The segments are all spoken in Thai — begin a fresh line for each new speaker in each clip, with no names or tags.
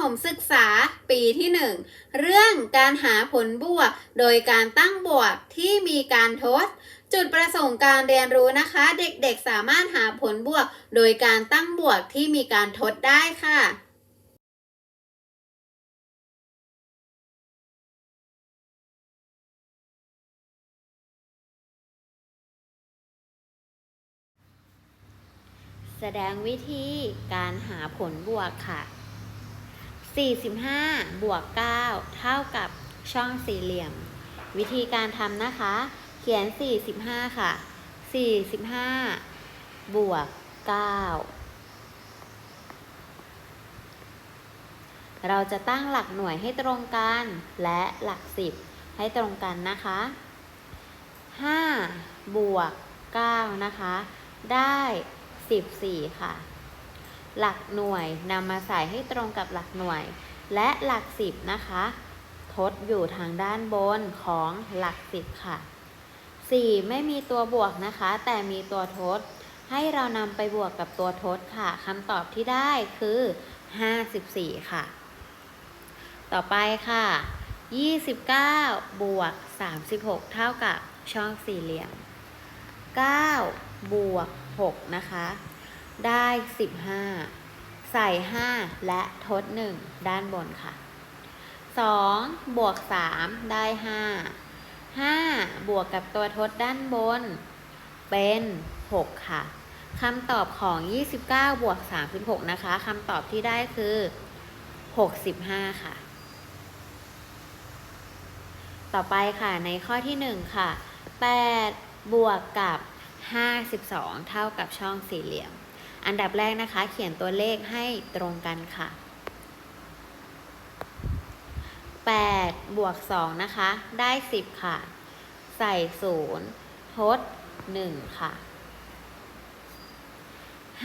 ถมศึกษาปีที่ 1 เรื่องการหาผลบวก โดยการตั้งบวกที่มีการทด จุดประสงค์การเรียนรู้นะคะ เด็กๆสามารถหาผลบวก โดยการตั้งบวกที่มีการทดได้ค่ะแสดงวิธีการหาผลบวกค่ะ 45 บวก 9 เท่ากับช่องสี่เหลี่ยม วิธีการทำนะคะ เขียน 45 ค่ะ 45 บวก 9 เราจะตั้งหลักหน่วยให้ตรงกัน และหลัก 10 ให้ตรงกันนะคะ 5 บวก 9 นะคะ ได้ 14 ค่ะ หลักหน่วยนำมาใส่ให้ตรงกับหลักหน่วย และหลัก10นะคะ ทดอยู่ทางด้านบนของหลัก10ค่ะ 4 ไม่มีตัวบวกนะคะ แต่มีตัวทด ให้เรานำไปบวกกับตัวทดค่ะคำตอบที่ได้คือ 54 ค่ะ ต่อไปค่ะ 29 บวก 36 เท่ากับช่องสี่เหลี่ยม 9 บวก 6 นะคะ ได้ 15 ใส่ 5 และทด 1 ด้านบนค่ะ 2 บวก 3 ได้ 5 5 บวกกับตัวทดด้านบน เป็น 6 ค่ะคำตอบของ 29 บวก 36 นะคะคำตอบที่ได้คือ 65 ค่ะ ต่อไปค่ะในข้อที่ 1 ค่ะ 8 บวกกับ 52 เท่ากับช่องสี่เหลี่ยม อันดับแรกนะคะ เขียนตัวเลขให้ตรงกันค่ะ 8 บวก 2 นะคะ ได้ 10 ค่ะ ใส่ 0 ทด 1 ค่ะ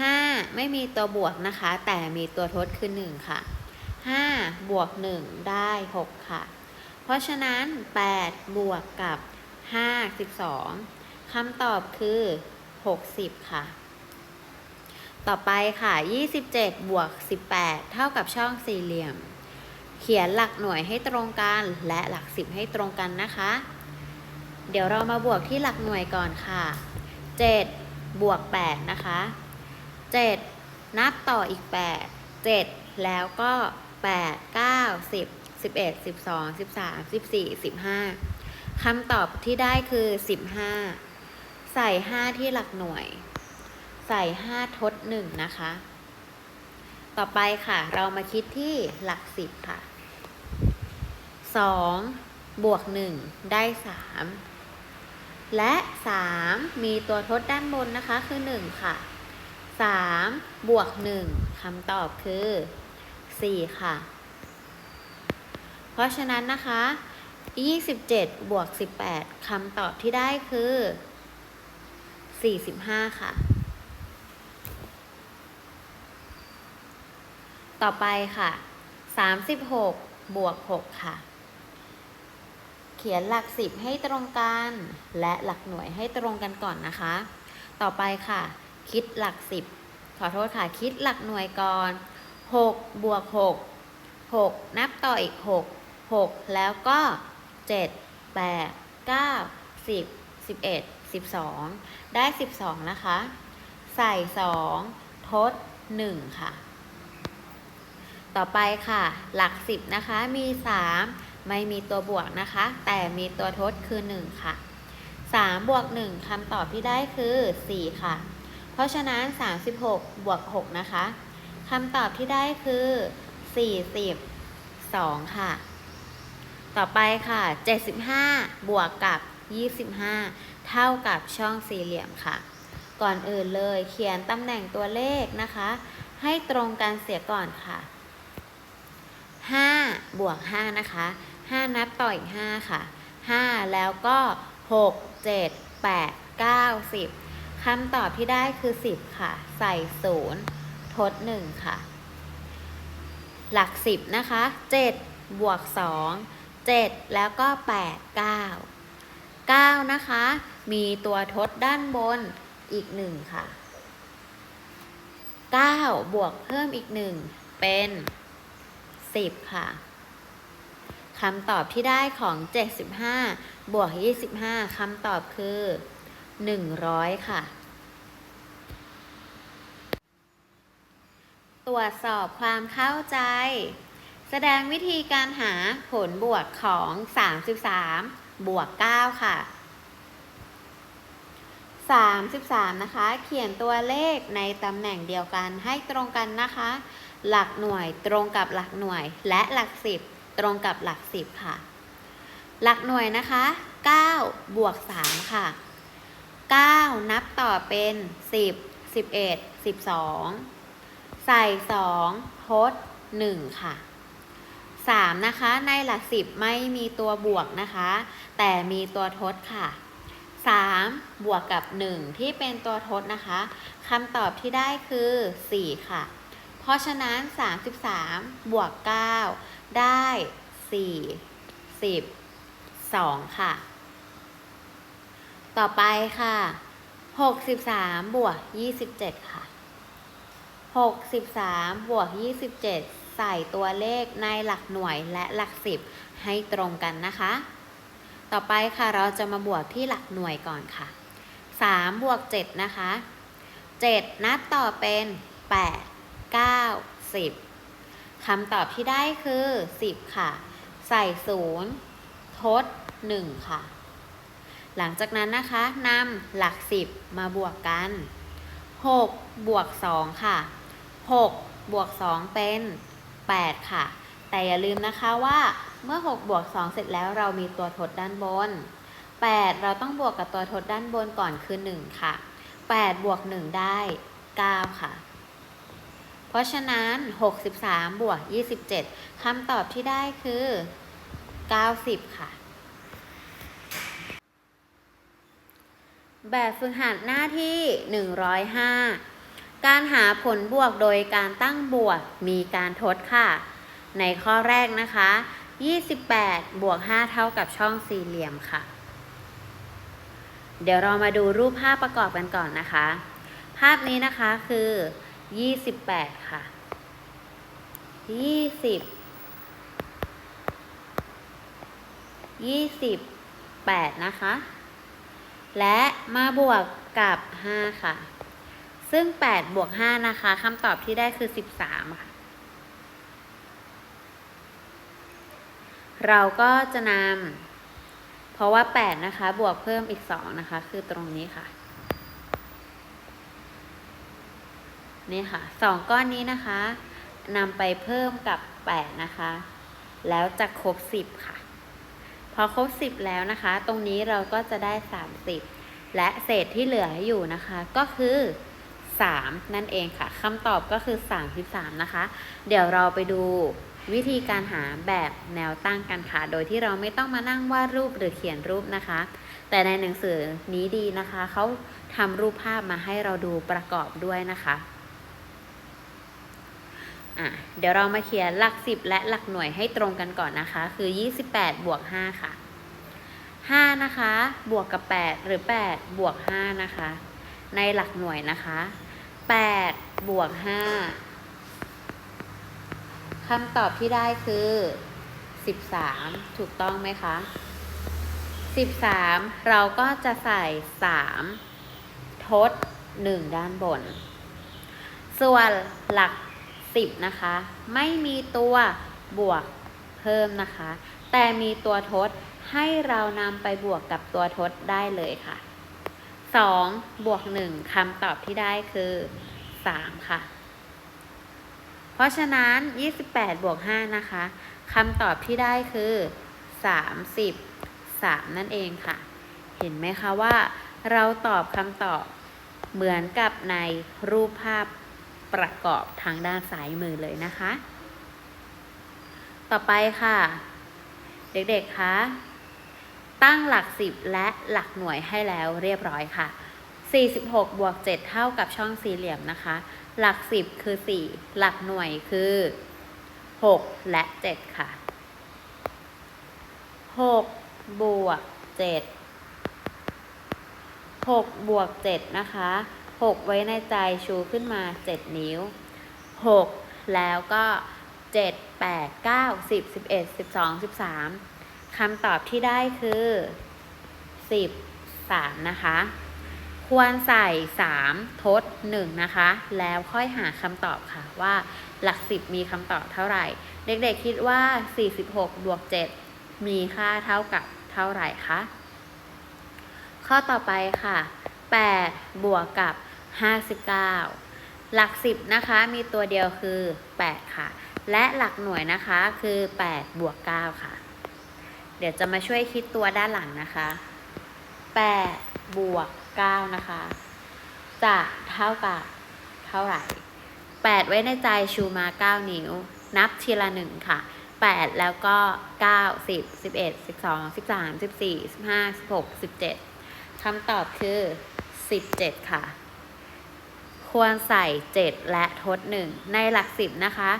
5 ไม่มีตัวบวกนะคะ แต่มีตัวทดคือ 1 ค่ะ 5 บวก 1 ได้ 6 ค่ะ เพราะฉะนั้น 8 บวกกับ52คำตอบคือ 60 ค่ะ ต่อไปค่ะ 27 บวก 18 เท่ากับช่องสี่เหลี่ยม เขียนหลักหน่วยให้ตรงกัน และหลัก 10 ให้ตรงกันนะคะ เดี๋ยวเรามาบวกที่หลักหน่วยก่อนค่ะ 7 บวก 8 นะคะ 7 นับต่ออีก 8 7 แล้วก็ 8 9 10 11 12 13 14 15คำตอบที่ได้คือ 15 ใส่ 5 ที่หลักหน่วย ใส่ 5 ทด 1 นะคะ ต่อไปค่ะ เรามาคิดที่หลัก 10 ค่ะ 2 บวก 1 ได้ 3 และ 3 มีตัวทดด้านบนนะคะคือ 1 ค่ะ 3 บวก 1คำตอบคือ 4 ค่ะ เพราะฉะนั้นนะคะ 27 บวก 18คำตอบที่ได้คือ 45 ค่ะ ต่อไปค่ะ 36 บวก 6 ค่ะ เขียนหลัก 10 ให้ตรงกัน และหลักหน่วยให้ตรงกันก่อนนะคะ ต่อไปค่ะ คิดหลัก 10 ขอโทษค่ะ คิดหลักหน่วยก่อน 6 บวก 6 6 นับต่ออีก 6 6 แล้วก็ 7 8 9 10 11 12 ได้ 12 นะคะ ใส่ 2 ทด 1 ค่ะ ต่อไปค่ะ หลัก 10 นะคะ มี 3 ไม่มีตัวบวกนะคะ แต่มีตัวทดคือ 1 ค่ะ 3 บวก 1คำตอบที่ได้คือ 4 ค่ะ เพราะฉะนั้น 36 บวก 6 นะคะคำตอบที่ได้คือ 42 ค่ะ ต่อไปค่ะ 75 บวกกับ 25 เท่ากับช่องสี่เหลี่ยมค่ะ ก่อนอื่นเลยเขียนตำแหน่งตัวเลขนะคะ ให้ตรงกันเสียก่อนค่ะ 5 บวก 5 นะคะ 5 นับต่ออีก 5 ค่ะ 5 แล้วก็ 6 7 8 9 10คำตอบที่ได้คือ 10 ค่ะ ใส่ 0 ทด 1 ค่ะ หลัก 10 นะคะ 7 บวก 2 7 แล้วก็ 8 9 9 นะคะ มีตัวทดด้านบนอีก 1 ค่ะ 9 บวกเพิ่มอีก 1 เป็น 10ค่ะคำตอบที่ได้ของ 75 บวก 25คำตอบคือ 100 ค่ะ ตรวจสอบความเข้าใจ แสดงวิธีการหาผลบวกของ 33 บวก 9 ค่ะ 33 นะคะ เขียนตัวเลขในตำแหน่งเดียวกันให้ตรงกันนะคะ หลักหน่วยตรงกับหลักหน่วย และหลักสิบตรงกับหลักสิบค่ะ หลักหน่วยนะคะ 9 บวก 3 ค่ะ 9 นับต่อเป็น 10 11 12 ใส่ 2 ทด 1 ค่ะ 3 นะคะ ในหลักสิบไม่มีตัวบวกนะคะ แต่มีตัวทดค่ะ 3 บวกกับ 1 ที่เป็นตัวทดนะคะคำตอบที่ได้คือ 4 ค่ะ เพราะฉะนั้น 33 บวก 9 ได้ 4 10 2 ค่ะ ต่อไปค่ะ 63 บวก 27 ค่ะ 63 บวก 27 ใส่ตัวเลขในหลักหน่วยและหลักสิบให้ตรงกันนะคะ ต่อไปค่ะเราจะมาบวกที่หลักหน่วยก่อนค่ะ 3 บวก 7 นะคะ 7 นัดต่อเป็น 8 9 10 คำตอบที่ได้คือ 10 ค่ะ ใส่ 0 ทด 1 ค่ะ หลังจากนั้นนะคะนำหลัก 10 มาบวกกัน 6 บวก 2 ค่ะ 6 บวก 2 เป็น 8 ค่ะ แต่อย่าลืมนะคะว่า เมื่อ 6 บวก 2 เสร็จแล้วเรามีตัวทดด้านบน 8 เราต้องบวกกับตัวทดด้านบนก่อนคือ 1 ค่ะ 8 บวก 1 ได้ 9 ค่ะ เพราะฉะนั้น 63 บวก 27 คำตอบที่ได้คือ 90 ค่ะ แบบฝึกหัดหน้าที่ 105 การหาผลบวกโดยการตั้งบวกมีการทดค่ะ ในข้อแรกนะคะ 28 บวก 5 เท่ากับช่องสี่เหลี่ยมค่ะ เดี๋ยวเรามาดูรูปภาพประกอบกันก่อนนะคะ ภาพนี้นะคะคือ 28 ค่ะ 20 28 นะคะ และมาบวกกับ 5 ค่ะ ซึ่ง 8 บวก 5 นะคะคำตอบที่ได้คือ 13 ค่ะ เราก็จะนำเพราะว่า 8 นะคะ บวกเพิ่มอีก 2 นะคะ คือตรงนี้ค่ะ นี่ค่ะ 2 ก้อนนี้นะคะนำไปเพิ่มกับ 8 นะคะ แล้วจะครบ 10 ค่ะ พอครบ 10 แล้วนะคะ ตรงนี้เราก็จะได้ 30 และเศษที่เหลืออยู่นะคะ ก็คือ 3 นั่นเองค่ะคำตอบก็คือ 33 นะคะ เดี๋ยวเราไปดู วิธีการหาแบบแนวตั้งกันค่ะ โดยที่เราไม่ต้องมานั่งวาดรูปหรือเขียนรูปนะคะ แต่ในหนังสือนี้ดีนะคะ เขาทำรูปภาพมาให้เราดูประกอบด้วยนะคะอะเดี๋ยวเรามาเขียนหลักสิบและหลักหน่วยให้ตรงกันก่อนนะคะ คือ 28 บวก 5 ค่ะ 5 นะคะ บวกกับ 8 หรือ 8 บวก 5 นะคะ ในหลักหน่วยนะคะ 8 บวก 5 คำตอบที่ได้คือ 13 ถูกต้องไหมคะ 13 เราก็จะใส่ 3 ทด 1 ด้านบน ส่วนหลัก 10 นะคะ ไม่มีตัวบวกเพิ่มนะคะ แต่มีตัวทดให้เรานำไปบวกกับตัวทดได้เลยค่ะ 2 บวก 1คำตอบที่ได้คือ 3 ค่ะ เพราะฉะนั้น 28 บวก 5 นะคะคำตอบที่ได้คือ 33 นั่นเองค่ะ เห็นไหมคะว่า เราตอบคำตอบเหมือนกับในรูปภาพประกอบทางด้านซ้ายมือเลยนะคะ ต่อไปค่ะ เด็กๆคะตั้งหลักสิบและหลักหน่วยให้แล้วเรียบร้อยค่ะ 46 บวก 7 เท่ากับช่องสี่เหลี่ยมนะคะ หลักสิบคือ4หลักหน่วยคือ6และ7ค่ะ6บวก7 6บวก7นะคะ6ไว้ในใจชูขึ้นมา7นิ้ว6แล้วก็7 8 9 10 11 12 13คำตอบที่ได้คือ10 3นะคะ ควรใส่ 3 ทด 1 นะคะ แล้วค่อยหาคำตอบค่ะว่าหลัก 10 มีคำตอบเท่าไหร่ เด็กๆคิดว่า 46 บวก 7 มีค่าเท่ากับเท่าไหร่คะ ข้อต่อไปค่ะ 8 บวกกับ 59 หลัก 10 นะคะ มีตัวเดียวคือ 8 ค่ะ และหลักหน่วยนะคะคือ 8 บวก 9 ค่ะ เดี๋ยวจะมาช่วยคิดตัวด้านหลังนะคะ 8 บวก 9 นะคะ จะเท่ากับเท่าไหร่ 8 ไว้ในใจชูมา 9 นิ้ว นับทีละ 1 ค่ะ 8 แล้วก็ 9 10 11 12 13 14 15 16 17คำตอบคือ 17 ค่ะ ควรใส่ 7 และทด 1 ในหลัก 10 นะคะ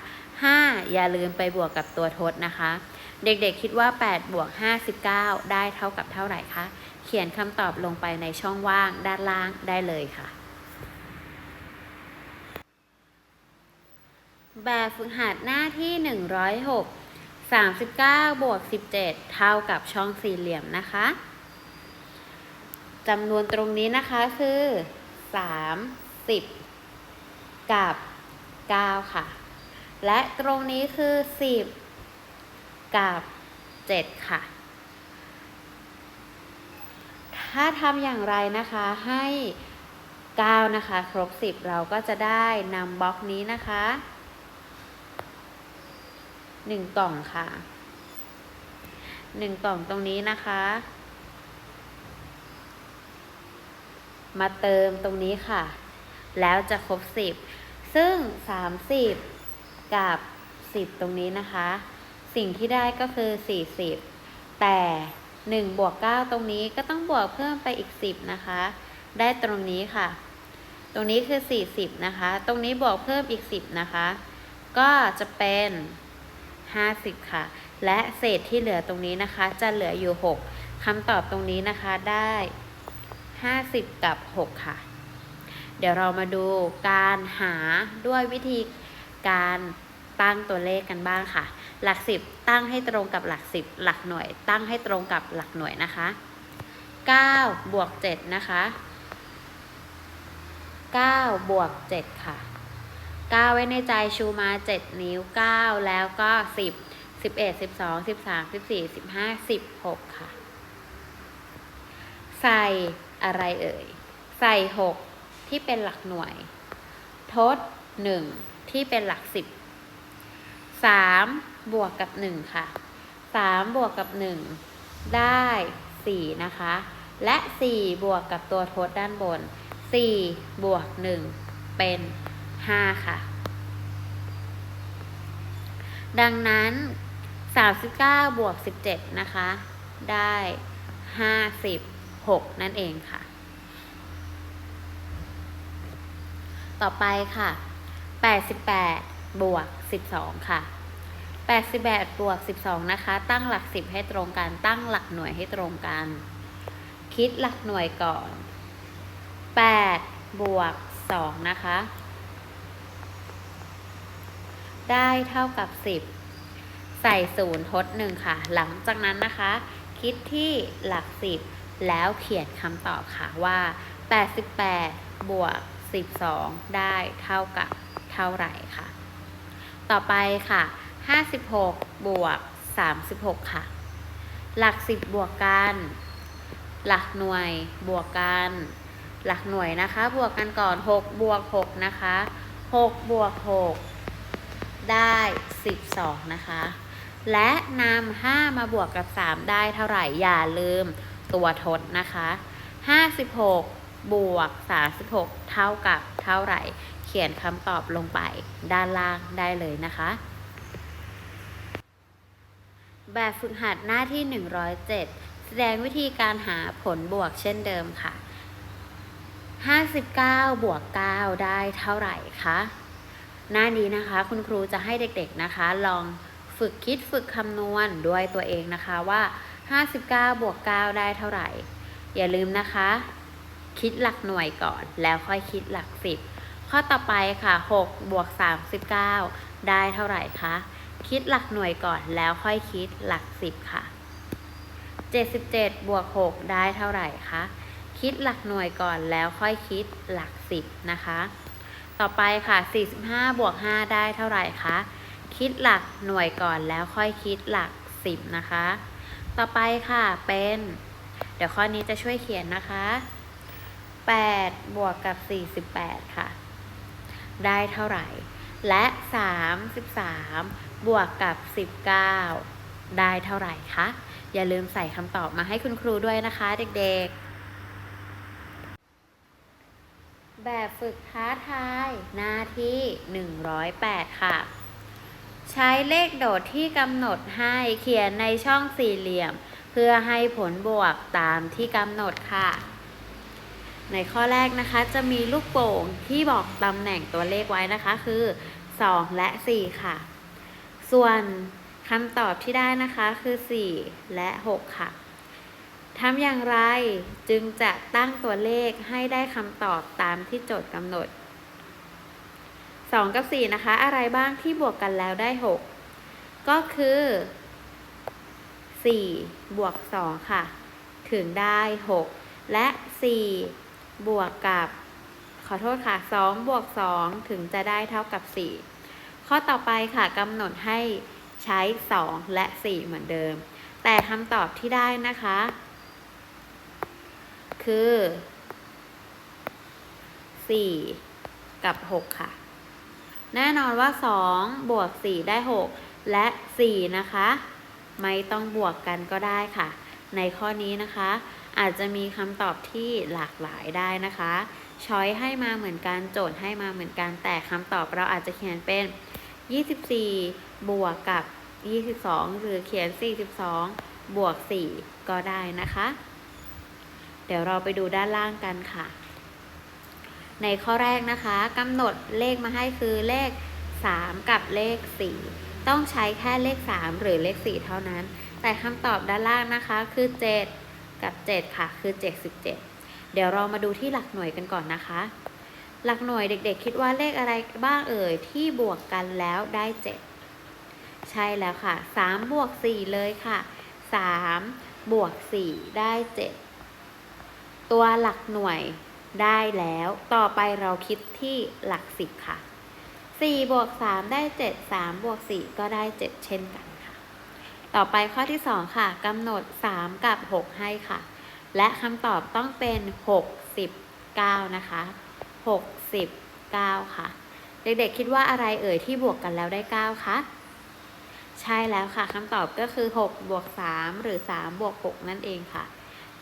5 อย่าลืมไปบวกกับตัวทดนะคะ เด็กๆคิดว่า 8 บวก 59 ได้เท่ากับเท่าไหร่คะ เขียนคำตอบลงไปในช่องว่างด้านล่างได้เลยค่ะ แบบฝึกหัดหน้าที่ 106 39 บวก 17 เท่ากับช่องสี่เหลี่ยมนะคะจำนวนตรงนี้นะคะคือ 30 กับ 9 ค่ะ และตรงนี้คือ 10 กับ 7 ค่ะ ถ้าทำอย่างไรนะคะให้9นะคะครบ 10 เราก็จะได้นำบล็อกนี้นะคะ 1 กล่องค่ะ 1 กล่องตรงนี้นะคะ มาเติมตรงนี้ค่ะ แล้วจะครบ 10 ซึ่ง 30 กับ 10 ตรงนี้นะคะ สิ่งที่ได้ก็คือ 40 แต่ 1บวก9ตรงนี้ก็ต้องบวกเพิ่มไปอีก 10 นะคะ ได้ตรงนี้ค่ะ ตรงนี้คือ 40 นะคะ ตรงนี้บวกเพิ่มอีก 10 นะคะ ก็จะเป็น 50 ค่ะ และเศษที่เหลือตรงนี้นะคะ จะเหลืออยู่ 6คำตอบตรงนี้นะคะได้ 50 กับ 6 ค่ะ เดี๋ยวเรามาดูการหาด้วยวิธีการตั้งตัวเลขกันบ้างค่ะ หลัก10 ตั้งให้ตรงกับหลัก 10 หลักหน่วย ตั้งให้ตรงกับหลักหน่วยนะคะ9บวก7นะคะ9บวก7ค่ะ9ไว้ในใจชูมา 7 นิ้ว 9 แล้วก็ 10 11 12 13 14 15 16 ค่ะ ใส่อะไรเอ่ย ใส่ 6 ที่เป็นหลักหน่วย ทด 1 ที่เป็นหลัก 10 3 บวกกับ 1 ค่ะ 3 บวกกับ 1 ได้ 4 นะคะ และ 4 บวกกับตัวทดด้านบน 4 บวก 1 เป็น 5 ค่ะ ดังนั้น 39 บวก 17 นะคะ ได้ 56 นั่นเองค่ะ ต่อไปค่ะ 88 บวก 12 ค่ะ 88 บวก 12 นะคะ ตั้งหลัก 10 ให้ตรงกัน ตั้งหลักหน่วยให้ตรงกัน คิดหลักหน่วยก่อน 8 บวก 2 นะคะ ได้เท่ากับ 10 ใส่ศูนย์ทด1ค่ะ หลังจากนั้นนะคะ คิดที่หลัก 10 แล้วเขียนคำตอบค่ะว่า 88 บวก 12 ได้เท่ากับเท่าไหร่ค่ะ ต่อไปค่ะ 56 บวก 36 ค่ะ หลัก 10 บวกกัน หลักหน่วยบวกกัน หลักหน่วยนะคะ บวกกันก่อน 6 บวก 6 นะคะ 6 บวก 6 ได้ 12 นะคะ และนำ5มาบวกกับ 3 ได้เท่าไหร่ อย่าลืมตัวทดนะคะ 56 บวก 36 เท่ากับเท่าไหร่ เขียนคำตอบลงไปด้านล่างได้เลยนะคะ แบบฝึกหัดหน้าที่ 107 แสดงวิธีการหาผลบวกเช่นเดิมค่ะ 59 บวก 9 ได้เท่าไหร่คะ หน้านี้นะคะ คุณครูจะให้เด็กๆนะคะ ลองฝึกคิดฝึกคำนวณด้วยตัวเองนะคะว่า 59 บวก 9 ได้เท่าไหร่ อย่าลืมนะคะ คิดหลักหน่วยก่อน แล้วค่อยคิดหลักสิบข้อต่อไปค่ะ 6 บวก 39 ได้เท่าไหร่คะ คิดหลักหน่วยก่อนแล้วค่อยคิดหลักสิบค่ะ 77 บวก 6 ได้เท่าไหร่คะ คิดหลักหน่วยก่อนแล้วค่อยคิดหลักสิบนะคะ ต่อไปค่ะ 45 บวก 5 ได้เท่าไหร่คะ คิดหลักหน่วยก่อนแล้วค่อยคิดหลักสิบนะคะ ต่อไปค่ะเป็น เดี๋ยวข้อนี้จะช่วยเขียนนะคะ 8 บวกกับ 48 ค่ะ ได้เท่าไหร่ และ 33 บวกกับ 19 ได้เท่าไหร่คะ อย่าลืมใส่คำตอบมาให้คุณครูด้วยนะคะเด็กๆ แบบฝึกท้าทายหน้าที่ 108 ค่ะ ใช้เลขโดดที่กำหนดให้เขียนในช่องสี่เหลี่ยม เพื่อให้ผลบวกตามที่กำหนดค่ะในข้อแรกนะคะจะมีลูกโป่งที่บอกตำแหน่งตัวเลขไว้นะคะคือ 2 และ 4 ค่ะ ส่วนคำตอบที่ได้นะคะคือ 4 และ 6 ค่ะทำอย่างไรจึงจะตั้งตัวเลขให้ได้คำตอบตามที่โจทย์กำหนด 2 กับ 4 นะคะ อะไรบ้างที่บวกกันแล้วได้ 6 ก็คือ 4 บวก 2 ค่ะ ถึงได้ 6 และ 4 บวกกับ ขอโทษค่ะ 2 บวก 2 ถึงจะได้เท่ากับ 4 ข้อต่อไปค่ะกำหนดให้ใช้ 2 และ 4 เหมือนเดิม แต่คำตอบที่ได้นะคะ คือ 4 กับ 6 ค่ะ แน่นอนว่า 2 บวก 4 ได้ 6 และ 4 นะคะ ไม่ต้องบวกกันก็ได้ค่ะ ในข้อนี้นะคะ อาจจะมีคำตอบที่หลากหลายได้นะคะช้อยให้มาเหมือนกันโจทย์ให้มาเหมือนกันแต่คำตอบเราอาจจะเขียนเป็น 24 บวกกับ 22 หรือเขียน 42 บวก 4 ก็ได้นะคะ เดี๋ยวเราไปดูด้านล่างกันค่ะ ในข้อแรกนะคะกำหนดเลขมาให้คือเลข 3 กับเลข 4 ต้องใช้แค่เลข 3 หรือเลข 4 เท่านั้น แต่คำตอบด้านล่างนะคะคือ 7 กับ 7 ค่ะ คือ 77 เดี๋ยวเรามาดูที่หลักหน่วยกันก่อนนะคะ หลักหน่วยเด็กๆ คิดว่าเลขอะไรบ้างเอ่ยที่บวกกันแล้วได้ 7 ใช่แล้วค่ะ 3 บวก 4 เลยค่ะ 3 บวก 4 ได้ 7 ตัวหลักหน่วยได้แล้ว ต่อไปเราคิดที่หลัก 10 ค่ะ 4 บวก 3 ได้ 7 3 บวก 4 ก็ได้ 7 เช่นกันค่ะ ต่อไปข้อที่ 2 ค่ะกำหนด 3 กับ 6 ให้ค่ะ และคำตอบต้องเป็น 69 นะคะ 69 ค่ะ เด็กๆคิดว่าอะไรเอ่ยที่บวกกันแล้วได้ 9 คะใช่แล้วค่ะคำตอบก็คือ 6 บวก 3 หรือ 3 บวก 6 นั่นเองค่ะ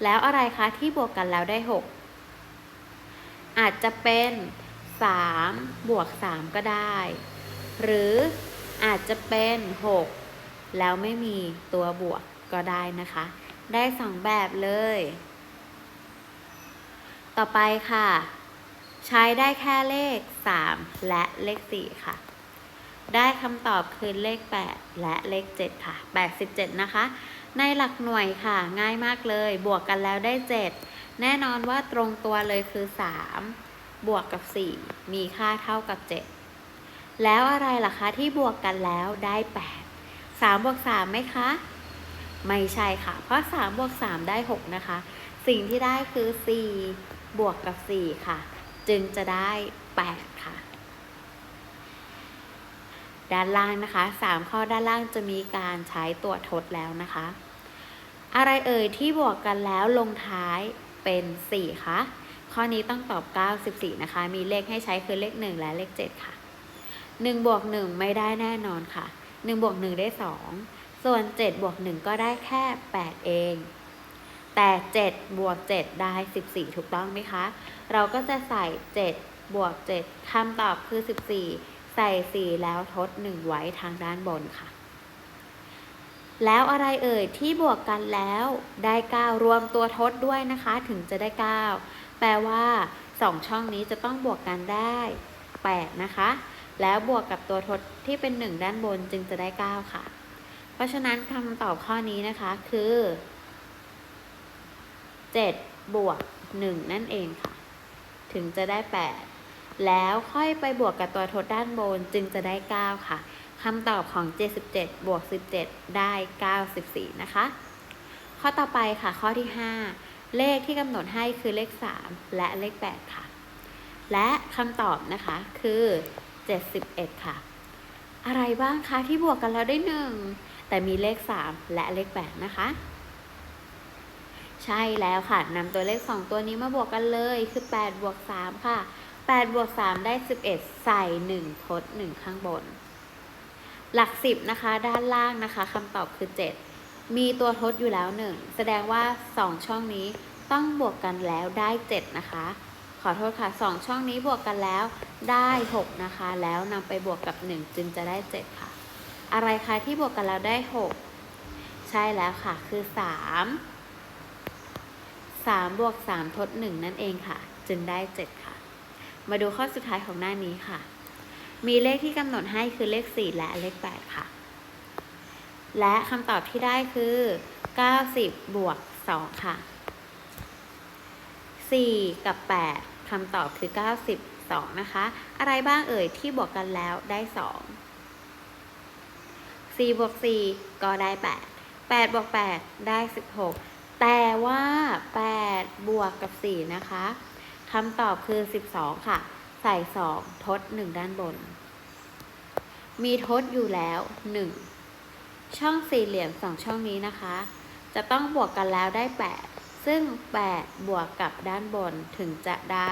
แล้วอะไรคะที่บวกกันแล้วได้ 6 อาจจะเป็น 3 บวก 3 ก็ได้ หรืออาจจะเป็น 6 แล้วไม่มีตัวบวกก็ได้นะคะ ได้2แบบเลย ต่อไปค่ะ ใช้ได้แค่เลข 3 และเลข 4 ค่ะ ได้คำตอบคือเลข 8 และเลข 7 ค่ะ 87 นะคะ ในหลักหน่วยค่ะ ง่ายมากเลย บวกกันแล้วได้ 7 แน่นอนว่าตรงตัวเลยคือ 3 บวกกับ 4 มีค่าเท่ากับ 7 แล้วอะไรล่ะคะที่บวกกันแล้วได้ 8 3บวก3ไหมคะ ไม่ใช่ค่ะ เพราะ3บวก3ได้ 6 นะคะ สิ่งที่ได้คือ 4 บวกกับ 4 ค่ะ จึงจะได้ 8 ค่ะ ด้านล่างนะคะ 3 ข้อด้านล่างจะมีการใช้ตัวทดแล้วนะคะ อะไรเอ่ยที่บวกกันแล้วลงท้ายเป็น 4 คะข้อนี้ต้องตอบ 94 นะคะ มีเลขให้ใช้คือเลข 1 และเลข 7 ค่ะ 1 บวก 1 ไม่ได้แน่นอนค่ะ 1 บวก 1 ได้ 2 ส่วน 7 บวก 1 ก็ได้แค่ 8 เอง แต่7บวก7ได้ 14 ถูกต้องไหมคะ เราก็จะใส่7บวก7คำตอบคือ 14 ใส่ 4 แล้วทด 1 ไว้ทางด้านบนค่ะ แล้วอะไรเอ่ยที่บวกกันแล้วได้ 9 รวมตัวทดด้วยนะคะ ถึงจะได้ 9 แปลว่า 2 ช่องนี้จะต้องบวกกันได้ 8 นะคะ แล้วบวกกับตัวทดที่เป็น 1 ด้านบนจึงจะได้ 9 ค่ะ เพราะฉะนั้นคำตอบข้อนี้นะคะคือ 7 บวก 1 นั่นเองค่ะ ถึงจะได้ 8 แล้วค่อยไปบวกกับตัวทดด้านบนจึงจะได้ 9 ค่ะคำตอบของ 77 บวก 17 ได้ 94 นะคะ ข้อต่อไปค่ะ ข้อที่ 5 เลขที่กำหนดให้คือเลข 3 และเลข 8 ค่ะ และคำตอบนะคะคือ 71 ค่ะ อะไรบ้างคะที่บวกกันแล้วได้ 1 แต่มีเลข 3 และเลข 8 นะคะ ใช่แล้วค่ะนำตัวเลข 2 ตัวนี้มาบวกกันเลยคือ8บวก3ค่ะ8บวก3ได้ 11 ใส่ 1 ทด 1 ข้างบน หลัก 10 นะคะ ด้านล่างนะคะคำตอบคือ 7 มีตัวทดอยู่แล้ว 1 แสดงว่า 2 ช่องนี้ต้องบวกกันแล้วได้ 7 นะคะ ขอโทษค่ะ 2 ช่องนี้บวกกันแล้วได้ 6 นะคะ แล้วนำไปบวกกับ 1 จึงจะได้ 7 ค่ะ อะไรคะที่บวกกันแล้วได้ 6 ใช่แล้วค่ะคือ 3 3บวก3ทด 1 นั่นเองค่ะ จึงได้ 7 ค่ะ มาดูข้อสุดท้ายของหน้านี้ค่ะ มีเลขที่กำหนดให้คือเลข 4 และเลข 8 ค่ะ และคำตอบที่ได้คือ 90 บวก 2 ค่ะ 4 กับ 8คำตอบคือ 92 นะคะ อะไรบ้างเอ่ยที่บวกกันแล้วได้ 2 4บวก4ก็ได้ 8 8บวก8ได้ 16 แต่ว่า 8 บวกกับ 4 นะคะคำตอบคือ 12 ค่ะ ใส่ 2 ทด 1 ด้านบน มีทดอยู่แล้ว 1 ช่องสี่เหลี่ยม 2 ช่องนี้นะคะ จะต้องบวกกันแล้วได้ 8 ซึ่ง 8 บวกกับด้านบนถึงจะได้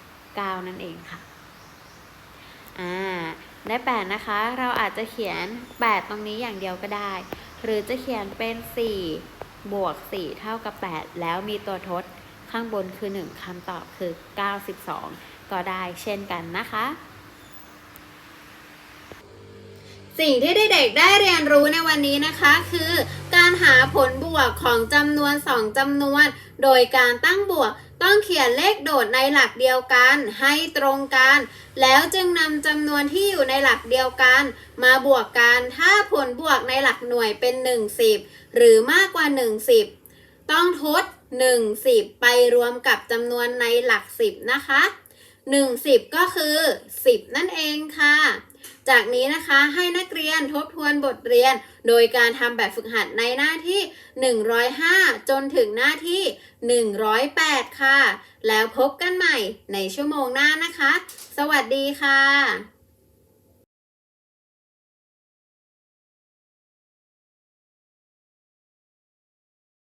9 นั่นเองค่ะ อ่า ได้ 8 นะคะ เราอาจจะเขียน 8 ตรงนี้อย่างเดียวก็ได้ หรือจะเขียนเป็น 4 บวก 4 เท่ากับ 8 แล้วมีตัวทดข้างบนคือ 1คำตอบคือ 92 ก็ได้เช่นกันนะคะ
สิ่งที่เด็กๆได้เรียนรู้ในวันนี้นะคะคือ การหาผลบวกของจำนวน 2จำนวน โดยการตั้งบวก ต้องเขียนเลขโดดในหลักเดียวกันให้ตรงกัน แล้วจึงนำจำนวนที่อยู่ในหลักเดียวกัน มาบวกกัน ถ้าผลบวกในหลักหน่วยเป็น 10 หรือมากกว่า 10 ต้องทด 10 ไปรวมกับจำนวนในหลัก 10 นะคะ 10 ก็คือ 10 นั่นเองค่ะ จากนี้นะคะให้นักเรียนทบทวนบทเรียน โดยการทำแบบฝึกหัดในหน้าที่ 105 จนถึงหน้าที่ 108 ค่ะ แล้วพบกันใหม่ในชั่วโมงหน้านะคะ สวัสดีค่ะ